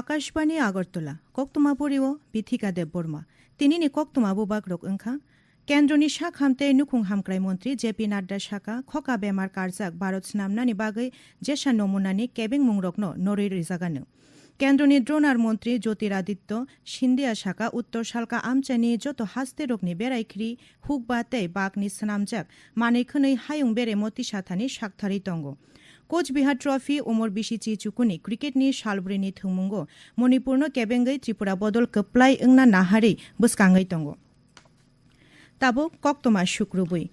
আকাশবাণী আগরতলা, কক্তমাপুরিও বিথিকা দেব বর্মা। তিনি নি কক্তমাবু বাগরক ওংখা কেন্দ্রনি শাক হামতে নুখুং হামক্রাই মন্ত্রী জেপি নাড্ডা শাখা, খকা বেমার কারজাক ভারত স্নামনানি বাগৈ জেসা নমুনানি কেবিং মুংরকনো নরি রিজাগানো। কেন্দ্রনি ড্রোনার মন্ত্রী জ্যোতিরাদিত্য সিন্ধিয়া শাখা, উত্তর সালকা আমচানি যত হাস্তে রকনি বেড়াইখ্রি হুক বাতে বাগনি স্নামজাক মানেখनै হায়ুং বেরে মতি সাথানি শাকথারি তঙ্গ। কোচবিহার ট্রফি ওমর বিশি চি চুকুনি ক্রিকেট ক্রিকেটনি সালব্রেনি থুমুঙ্গ মণিপুরন কেবেঙ্গৈ ত্রিপুরা বদল কপ্লাই ওংনা নাহারি বসকাঙ্গৈ তঙ্গ। তাবো কক্তমা শুক্রবই।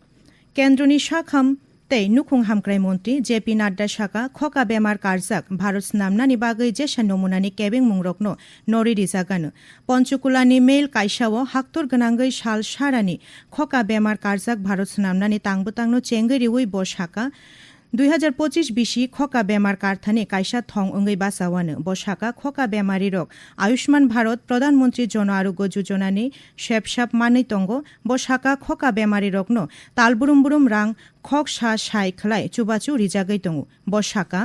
কেন্দ্রনি শাখাম তৈ নুখুং হামক্রাই মন্ত্রী জে পি নাড্ডা সাকা খকা বেমার কারজাক ভারত নামনানি বাগৈ জেসা নমুনানি কেবেং মুংরকন নরি রিজাগানো। পঞ্চকুলানি মেল কাইসাও হাক্তর গনাঙ্গৈ সাল সারানি খকা বেমার কারজাক ভারত নামনানি তাংবতাংনো চেঙ্গৈ রিউই ব শাখা দুই হাজার পঁচিশ বিশি খকা বেমার কারথানে কাইসা থং অঙ্গে বাসাওয়ানো। বসাকা খকা বেমারি রোগ। আয়ুষ্মান ভারত প্রধানমন্ত্রী জন আরোগ্য যোজনা নেই। শ্যাপসাপ মানেই তঙ্গ। বসাকা খোকা বেমারি রক ন। তালবুরুম রাং খক সা সাই খেলায় চুবাচু রিজাগৈ তঙ্গু। বসাকা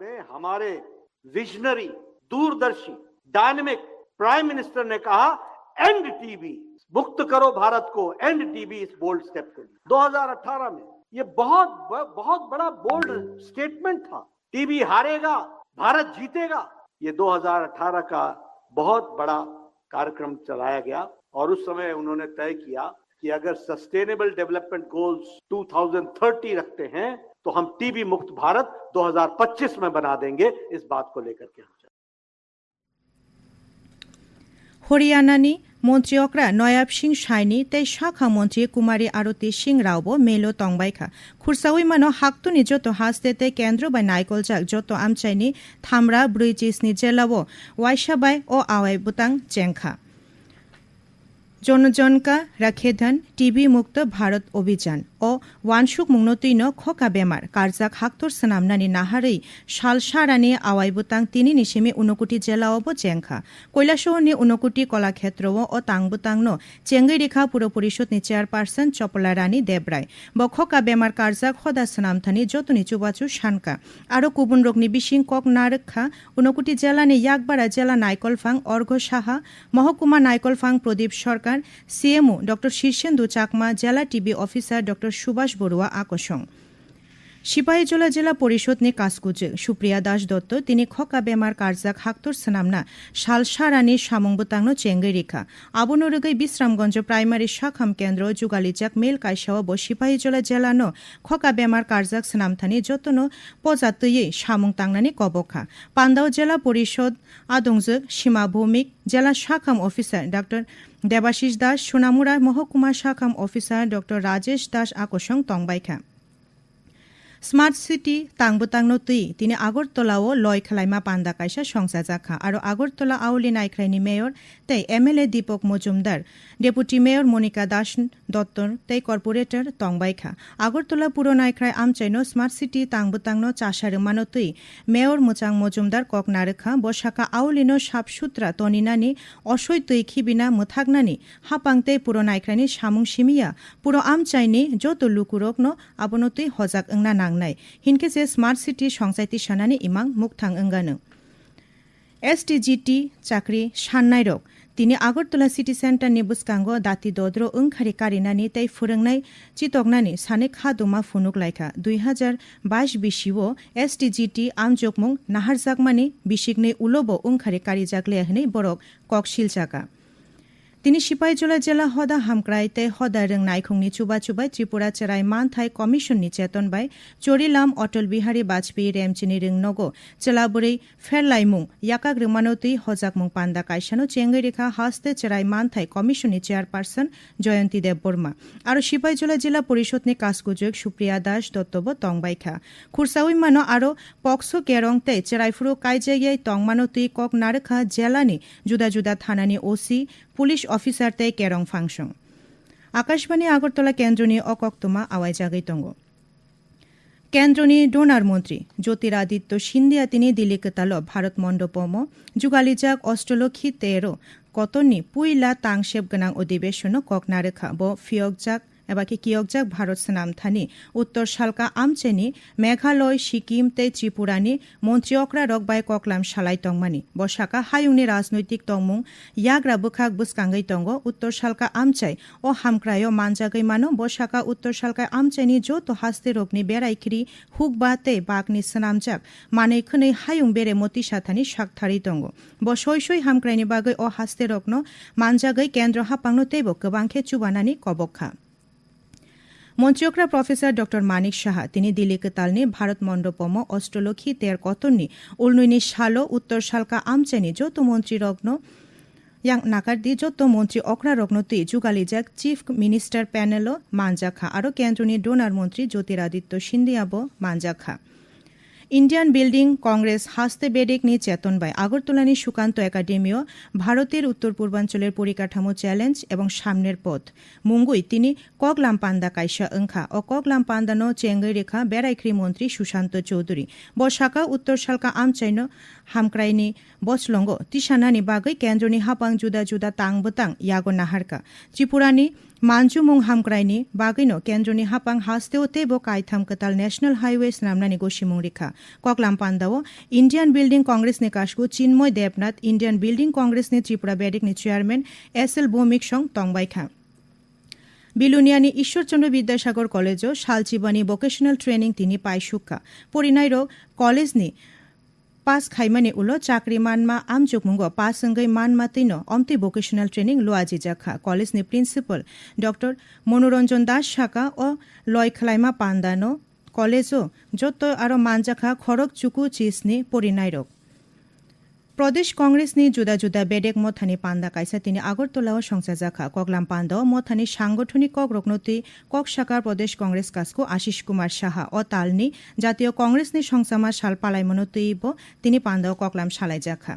में हमारे विजनरी दूरदर्शी डायनेमिक प्राइम मिनिस्टर ने कहा एंड मुक्त करो भारत को एंड टीबी इस बोल्ड स्टेप के लिए। 2018 में ये बहुत बहुत बड़ा बोल्ड स्टेटमेंट था। टीबी हारेगा, भारत जीतेगा। ये 2018 का बहुत बड़ा कार्यक्रम चलाया गया और उस समय उन्होंने तय किया कि अगर सस्टेनेबल डेवलपमेंट गोल्स 2030 रखते हैं तो हम टीबी मुक्त भारत 2025 में बना देंगे इस बात को लेकर के हम हरियाणा ने মন্ত্রী অকরা নয়াব সিং সাইনি, তাই শাখা মন্ত্রী কুমারী আরতি সিং রাওবো, মেলো তংবাইখা। খুরসাউই মানো হাকতুনি যত হাসতে তে কেন্দ্র বা নাইকল যাক যত আমচাইনি থামরা ব্রুইচিসনি জেলাবো ওয়াইসাবাই ও আওয়াই বুতাং চেংখা। জনজনকা রাখেধান টিবি মুক্ত ভারত অভিযান। ও ওয়ানসুক মুংনতৈন খকা বেমার। কারজাক হাক্তর সানামনানি নাহাरै সালসারানি আওয়াই বুতাং তিনি নিসিমি উনকুটি জেলাওবো চেংখা কৈলাসহরনি উনকুটি কলাক্ষেত্রও ও তাংবুতাংনো চেঙ্গৈ রেখা পুর পরিষদনি চেয়ারপারসন চপলা রানী দেবরায়। ব খকা বেমার কারজাক হদা সানামথানি যতনি চুবাচু সানকা। আরও কুবুন রোগনি বিশিং কক নারক্ষা উনকুটি জেলানি ইয়াকবারা জেলা নাইকলফাং অর্ঘ সাহা। মহকুমা নাইকলফাং প্রদীপ সরকার। সিএমও ড শীর্ষেন্দু চাকমা জেলা টিবি অফিসার ড সুভাষ বড়ুয়া আকর্ষণ। সিপাহীজলা জেলা পরিষদ পরিষদনি কাসকুজে সুপ্রিয়া দাস দত্ত, তিনি খকা বেমার কারজাক হাক্তর সানামনা সালসারানি সামংবতাংনো চেঙ্গৈ রেখা। আবনরগৈ বিশ্রামগঞ্জ প্রাইমারি শাখাম কেন্দ্র যুগালিজাক মেল কাইসাও ব সিপাহীজলা জেলানো খকা বেমার কারজাক সানামথানি যতনো পজাতयै সামং তাংনানি কবখা। পান্দাও জেলা পরিষদ আদংজক সীমা ভৌমিক জেলা শাখাম অফিসার ডাক্তার দেবাশিস দাস সোনামুরা মহকুমা শাখাম অফিসার ডক্টর রাজেশ দাস আকর্ষণ তংবাইখা। স্মার্ট সিটি তাংবুতাংনো তুই, তিনি আগরতলাও লয় খেলাইমা পান্দা কাইসা সংসা জাখা। আর আগরতলা আউলি নাইখ্রাইনি মেয়র, তাই MLA Dipak Majumdar. Deputy mayor Monika Das দত্তর, তাই কর্পোরেটর তংবাইখা। আগরতলা পুর নাইখ্রাই আমচাইনো স্মার্ট সিটি তাংবুতাংনো চাষারমানো তুই। মেয়র মুচাং মজুমদার কক নারেখা, বসাকা আউলিনো সাপসুত্রা তনিনানি অসৈ তুই খিবিনা মুথাগনানি। হাপাংতে পুর নাইখ্রাইনি সামুং সিমিয়া। পুর আমচাইনি যত লুকুরকনো আবনতুই হজাক ওংনা নাংনাই হিনকে যে স্মার্ট সিটি সংসাইতি সানানি ইমাং মুখথাং ওঙ্গানো এসটিজিটি চাকরি সান্নাই রক তিনি আগরতলা সিটি सेन्टार नि बुसकांगो दाति दद्र ओंखारि कारिनानि तै फोरोंनाय चितकनानि सानै खादुमा फुनुक लायखा दुई हाजार बाइस बिसिओ एसटिजिटि आमजोगमुं नाहारजाकमानि बिसिकनै उलोबो ओंखारि कारिजाकले बरक कक सिलजाका তিনি সিপাহীজলা জেলা হদা হামক্রাইতে হদা রং নাইখংনি চুবা চুবাই, ত্রিপুরা চেরাই মানথাই কমিশননি চেতন বাই, চরিলাম অটল বিহারী বাজপেয়ী রেমচিনি রং নগো চেলাবুरै ফেরলাইমুং, ইয়াকাক রমানতৈ হজাকমুং পান্দা কাইসানো চেঙ্গৈ রেখা হাস্তে চেরাই মানথাই কমিশননি চেয়ারপারসন জয়ন্তী দেব বর্মা। আর সিপাহীজলা জেলা পরিষদনি কাসকুজক সুপ্রিয়া দাস, দত্তব তংবাইখা খুরসাউই মানো আরও পক্সো কেরং তে চেরাইফুরো কাইজাইয়াই তংমানতৈ কক নারখা জেলানি জুদা জুদা থানানি ওসি পুলিশ অফিসার তাই কেরং ফাংশন আকাশবাণী আগরতলা কেন্দ্রনি অকক্তমা আওয়াই জাগৈতঙ্গ। তঙ্গ কেন্দ্রনি ডোনার মন্ত্রী জ্যোতিরাদিত্য সিন্ধিয়া তিনি দিল্লি কেতাল ভারত মণ্ডপম যুগালিজাক অষ্টলক্ষী তেরো কতনি পুইলা তাংশেব গনাং অধিবেশন কক নারেখা ব ফিয়কজাক এবাকি কিয়কজাক ভারত সানামথানি, উত্তর সালকা আমচেনি, মেঘালয়, সিকিম, তে ত্রিপুরানি মন্ত্রী অকরা রকবাই ককলাম সালাই টংমানি বসাকা হায়ুংনি রাজনৈতিক তংমুং, ইয়াগ্রা বুখাক বুসকাঙ্গৈ টঙ্গ উত্তর সালকা আমচাই ও হামক্রায় মানজাগৈ মানো, বসাকা, উত্তর সালকা আমচাইনি যত হাস্তে রোগনি বেড়াইখিরি হুক বা তে বাগনি সানামজাক মাनै খनै হায়ুং বেরে মতি সাথানি সাকথারি টঙ্গ ব সই সই হামক্রাইনি বাগৈ ও হাস্তে রগ্ন মানজাগৈ কেন্দ্র হাপাংনো তেব গোবাংখে চুবানানি কবক্ষা মন্ত্রীকরা প্রফেসর ড. মানিক সাহা, তিনি দিল্লিকে তালনি ভারত মণ্ডপম অষ্টলক্ষী তেয়ার কতনি উলনুইনি সালো উত্তর সালকা আমচানি, যৌথ মন্ত্রী রগ্ন yang দি যত মন্ত্রী অকরা রগ্নতি যুগালিজাক চিফ মিনিস্টার প্যানেল মানজাখা আরও কেন্দ্রনি ডোনার মন্ত্রী জ্যোতিরাদিত্য সিন্ধিয়াব মানজাখা ইন্ডিয়ান বিল্ডিং কংগ্রেস হাস্তে বেডেক নি চেতনবাই আগরতলানি সুকান্ত একাডেমিও ভারতের উত্তর পূর্বাঞ্চলের পরিকাঠামো চ্যালেঞ্জ এবং সামনের পথ। মুঙ্গুই, তিনি কগলাম পান্দা কাইসা ওংখা ও কগলাম পান্দানো চেঙ্গৈ রেখা বেড়াইখ্রি মন্ত্রী সুশান্ত চৌধুরী। বসাকা, উত্তর সালকা আমচাইনো, হামক্রাইনি বচলঙ্গ তিসানানি বাগৈ কেন্দ্রনি, হাপাং manju mung ham kraini bagino kendroni hapang haste ote bo kaitham katal national highway snamnani goshi mung rikha koklam pandao indian building congress ne kashku chinmoy devnath indian building congress ne tripura bedik ne chairman sl bomik song tongbai kha বিলুনিয়ানি ঈশ্বরচন্দ্র বিদ্যাসাগর কলেজও শালচিবানী vocational training তিনি পায় শিক্ষা পরিণায়রও college নিয়ে pass খাইমানি উলো চাকরি মানমা আমজুকমুঙ্গ পাস সঙ্গৈ মানমা তৈন অমতি ভোকেশনাল ট্রেনিং লোয়াজি জাখা কলেজনি প্রিন্সিপাল ডক্টর মনোরঞ্জন দাস শাখা ও লয় খালাইমা পান্দানো কলেজও যত আরও মানজাখা খড়ক চুকু চিসনি পরিনাইরক প্রদেশ কংগ্রেসনি জুদা জুদা বেডেক মথানি পান্দা কাইসা তিনি আগরতলাও সংসার জাখা কগলাম পান্দাও মথানি সাংগঠনিক কক রগ্নতি কক শাখার প্রদেশ কংগ্রেস কাসকো আশিস কুমার সাহা ও তালনি জাতীয় কংগ্রেস নি সংসামা সাল পালাইমনতইব তিনি পান্দাও কগলাম সালাই জাখা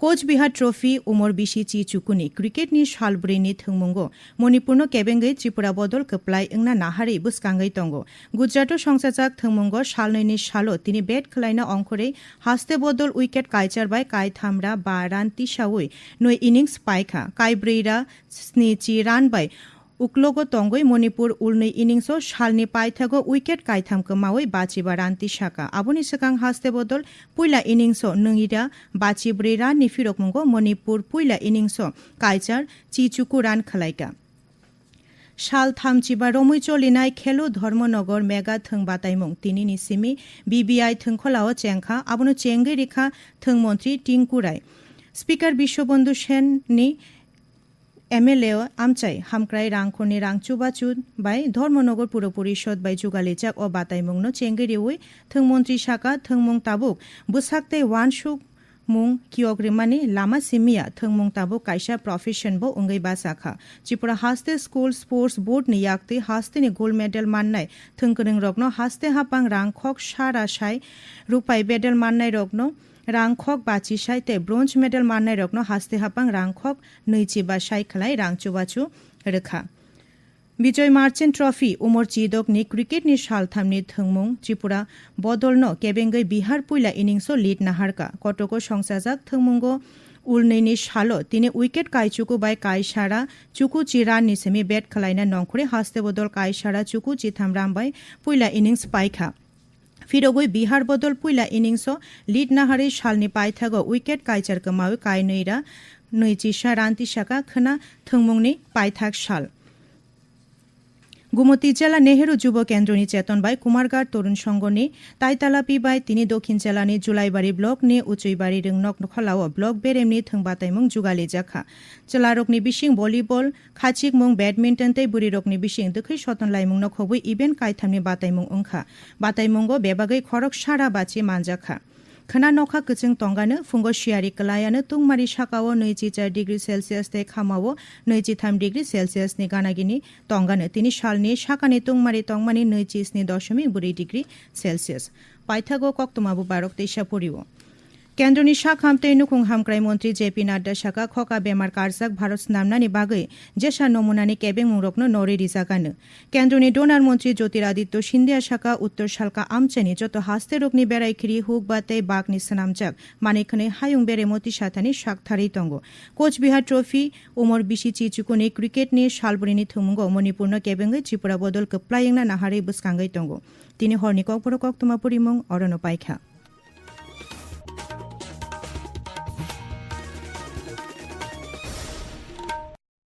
কোচবিহার ট্রফি, উমর বিশি চি চুকুনি ক্রিকেট ক্রিকেটনি সালব্রেনি থংমুঙ্গ মণিপুরনো কেবেঙ্গে, ত্রিপুরা বদল, কপ্লাই, ইংনা নাহারি, বুসকাঙ্গই, তঙ্গ। গুজরাট সংসাচাক থংমুঙ্গ সালনৈনি সালো তিনি ব্যাট খেলাইনা অঙ্করে হাস্তে বদল উইকেট কাইচার বাই কাই থামরা বা রান তিসাউই নই ইনিংস পাইখা। কাই ব্রেইরা স্নিচি, রান বাই। উকলোগো তঙ্গই মণিপুর উলनै ইনিংস সালনি পাইথাগো উইকেট কাইথামকো মাওই বাচিবা রান্তি সাকা আবনি সেকাং হাস্তে বদল পুইলা ইনিংস নঙিরা বাচিব্রে রান নিফিরকমঙ্গো মণিপুর পুইলা ইনিংস কাইচার চিচুকু রান খালাইকা সাল থামচিবা রমুই চলিনাই খেলো ধর্মনগর মেগা থং বাতাইমুং তিনি নিসিমি, বিবিআই থংখলাও চেংখা, আবনো চেঙ্গে রেখা থং মন্ত্রী টিংকুরাই স্পিকার বিশ্ববন্ধু সেননি এমএলএ আমচাই, হামক্রাই, রাংখনি রাংচুবাচু বাই, ধর্মনগর পুর পরিষদ, বাই, যুগালিচাক ও বাতাইমুংনো, চেঙ্গেরিউই, থংমন্ত্রী শাখা, থংমং তাবুক, বুসাকতে ওয়ানসুক মুং কিয়গ্রিমানি লামা সিমিয়া থংমুং তাবুক কাইসা প্রফেশন বো উঙ্গৈ বাসাখা Tripura হাস্তে school sports board yakte haste ni gold medal mannai. Thungkring rokno haste hapang rangkhok sara sai rupai medal mannai rokno. রাংখক বাচি সাইতে ব্রোঞ্জ মেডেল মান্নাই রগ্ন হাস্তে হাপাং রাংখক নৈচি বা সাই খেলাই রাংচুবাচু রেখা বিজয় মার্চেন্ট ট্রফি, উমর চিদকনি ক্রিকেটনি সালথামনি থংমুং, ত্রিপুরা বদলনো কেবেঙ্গৈ, বিহার পুইলা ইনিংস লিড নাহারকা। কটক সংসাজাক থংমুঙ্গ উলনৈনি সালো তিনি উইকেট কাইচুকু বাই কাইসারা, চুকু চিরা নিসেমি বেট খেলাইনা নংখরে হাস্তে বদল কাইসারা, চুকু চিথামরাম বাই পুইলা ইনিংস পাইখা। ফিরগৈ, বিহার বদল পুইলা ইনিংস লিড নাহারে সালনি পাইথাগো, উইকেট কাইচার কমাওই কাইনৈরা, নৈচিসা, রান্তিসাকা, খনা, থংমুংনি পাইথাক সাল। গুমতি জেলা নেহেরু যুব কেন্দ্রনী চেতন বাই কুমারগাঁড় তরুণ সংগনি তাইতালাপি বাই তিনি দক্ষিণ জেলানি জুলাইবাড়ি ব্লক নে উচুইবাড়ি রংনক খলাও ব্লক বেরেমনি থংবাতাইমুং জুগালি জাখা। জেলা রকনি বিশিং ভলিবল, খাচিক মুং ব্যাডমিন্টন তৈ বুড়ি রকনি বিশিং দখৈ সতন লাইমুং নখবই ইভেন কাইথামনি বাতাইমুং ওংখা বাতাইমুঙ্গ বেবাগৈ খরক সারা বাচি মানজাখা khana nokha kuching tongano fungo shiari tungmari সাকাও নৈচি চার ডিগ্রি সেলসিয়াস তে খামাও নৈচি থাম ডিগ্রি সেলসিয়াস নি গানাগিনি তঙ্গানো তিনি সালনি সাকানি তুংমারি তংমানি নৈচি স্নি দশমিক বুড়ি ডিগ্রি সেলসিয়াস পাইথাগো কক্তমাবু বারক তেইসা পড়িও केन्द्रनि सा खामतै नुखुं हामक्राय मन्त्री जेपि नाड्डा साका खका बेमार कारजाक भारत स्नामनानि बागै जेसा नमुनानि केबें मुंरकनो नरे रिजागानो केन्द्रनि डोनार मन्त्री ज्योतिरादित्य सिन्धिया साका उत्तर सालका आमचेनि जत हास्ते रोगनि बेरायखिरि हुक बातै बागनि सनामजाक मानिखनै हायुं बेरेमति साथानि साकथारै दंगो कोचबिहार ट्रफी उमर बिसि चिचुकुनि क्रिकेटनि सालबुरिनि थुमुंगो मणिपुरनो केबेंगै त्रिपुरा बदल कप्लायेंना नाहारै बुसखांगै दंगो তিনি হরনি ককবর কক্তমা পরিমং অরণ পাইখা